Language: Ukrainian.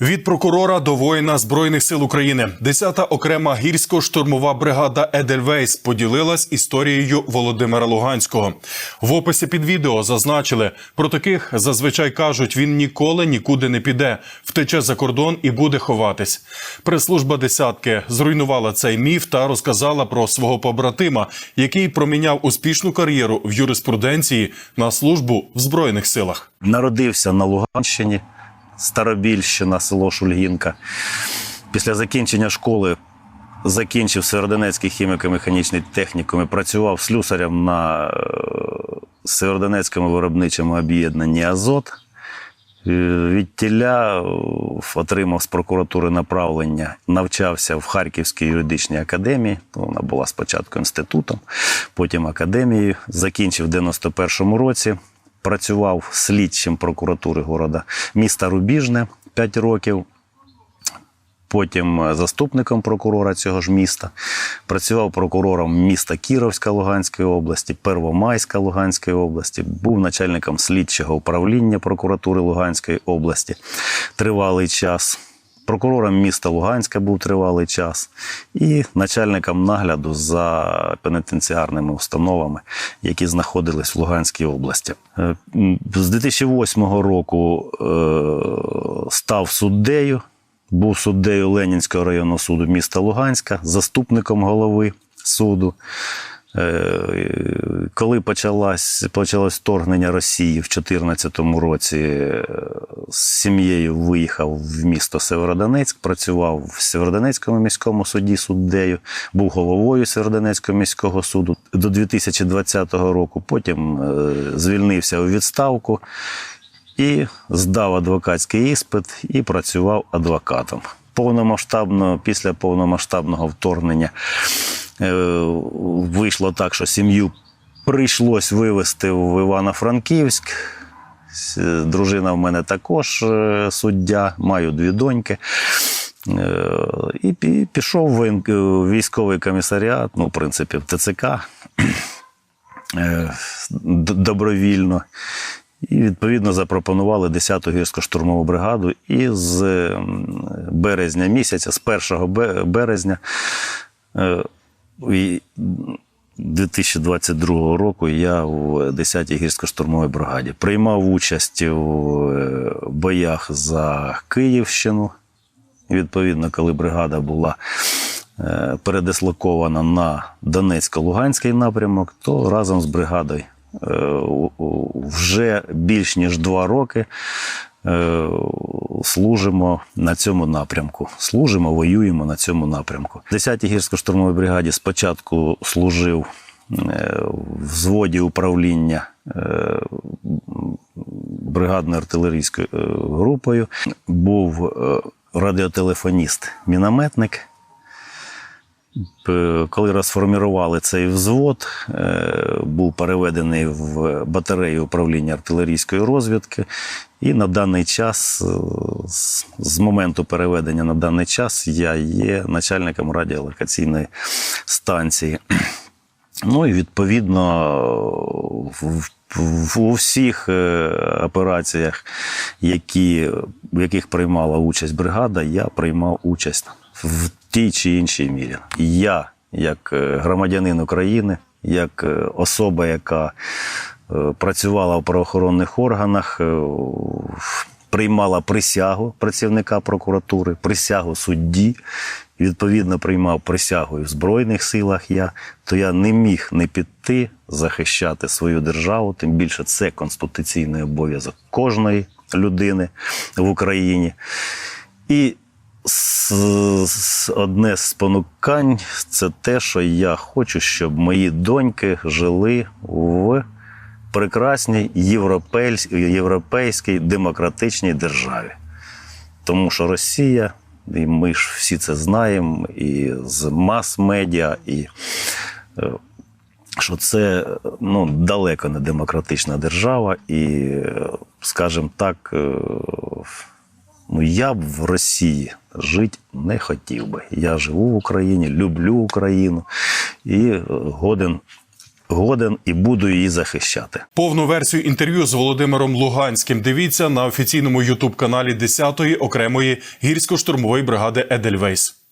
Від прокурора до воїна збройних сил України 10-та окрема гірсько-штурмова бригада Едельвейс поділилась історією Володимира Луганського. В описі під відео зазначили про таких зазвичай кажуть, він ніколи нікуди не піде, втече за кордон і буде ховатись. Прес-служба десятки зруйнувала цей міф та розказала про свого побратима, який проміняв успішну кар'єру в юриспруденції на службу в збройних силах. Народився на Луганщині, Старобільщина, село Шульгінка. Після закінчення школи закінчив Северодонецький хіміко-механічний технікум і працював слюсарем на е, Северодонецькому виробничому об'єднанні Азот. Е, Відтіля е, отримав з прокуратури направлення, навчався в Харківській юридичній академії. Вона була спочатку інститутом, потім академією. Закінчив в 91-му році. Працював слідчим прокуратури города міста Рубіжне 5 років. Потім е, заступником прокурора цього ж міста. Працював прокурором міста Кіровська Луганської області, Первомайська Луганської області, був начальником слідчого управління прокуратури Луганської області тривалий час. Прокурором міста Луганська був тривалий час, і начальником нагляду за пенітенціарними установами, які знаходились в Луганській області. Е, З 2008 року е, став суддею був суддею Ленінського районного суду міста Луганська, заступником голови суду. Е, Коли почалось, почалось вторгнення Росії в 2014 році, е, з сім'єю виїхав в місто Северодонецьк, працював в Северодонецькому міському суді суддею, був головою Северодонецького міського суду до 2020 року. Потім е, звільнився у відставку і здав адвокатський іспит і працював адвокатом. Повномасштабно, після повномасштабного вторгнення вийшло так, що сім'ю прийшлось вивезти в Івано-Франківськ. Дружина в мене також е, суддя, маю дві доньки. Е, І пішов в військовий комісаріат, ну, в принципі, в ТЦК е, добровільно. І відповідно запропонували 10-ту гірсько-штурмову бригаду. І з березня місяця, з 1 березня е, 2022 року я в 10-й гірсько-штурмовій бригаді приймав участь у е, боях за Київщину. Відповідно, коли бригада була е, передислокована на Донецько-Луганський напрямок, то разом з бригадою е, вже більш ніж два роки служимо на цьому напрямку. Служимо, воюємо на цьому напрямку. В 10-й гірсько-штурмовій бригаді спочатку служив е, в зводі управління е, бригадною артилерійською е, групою. Був е, радіотелефоніст, мінометник. П- Коли розформірували цей взвод, е, був переведений в батарею управління артилерійської розвідки. І на даний час, е, з- моменту переведення на даний час, я є начальником радіолокаційної станції. Ну і відповідно у всіх е, операціях, які, в яких приймала участь бригада, я приймав участь в тій чи іншій мірі. Я, як е, громадянин України, як е, особа, яка е, працювала в правоохоронних органах, приймала присягу працівника прокуратури, присягу судді, відповідно приймав присягу і в Збройних силах я, то я не міг не піти захищати свою державу, тим більше це конституційний обов'язок кожної людини в Україні. І одне з спонукань це те, що я хочу, щоб мої доньки жили в прекрасній європейсь- європейській демократичній державі. Тому що Росія, і ми ж всі це знаємо, і з мас-медіа, і е, що це ну, далеко не демократична держава, і, е, скажімо так, е, ну, я б в Росії жити не хотів би. Я живу в Україні, люблю Україну і е, годен годен і буду її захищати. Повну версію інтерв'ю з Володимиром Луганським дивіться на офіційному ютуб каналі 10-ї окремої гірсько-штурмової бригади Едельвейс.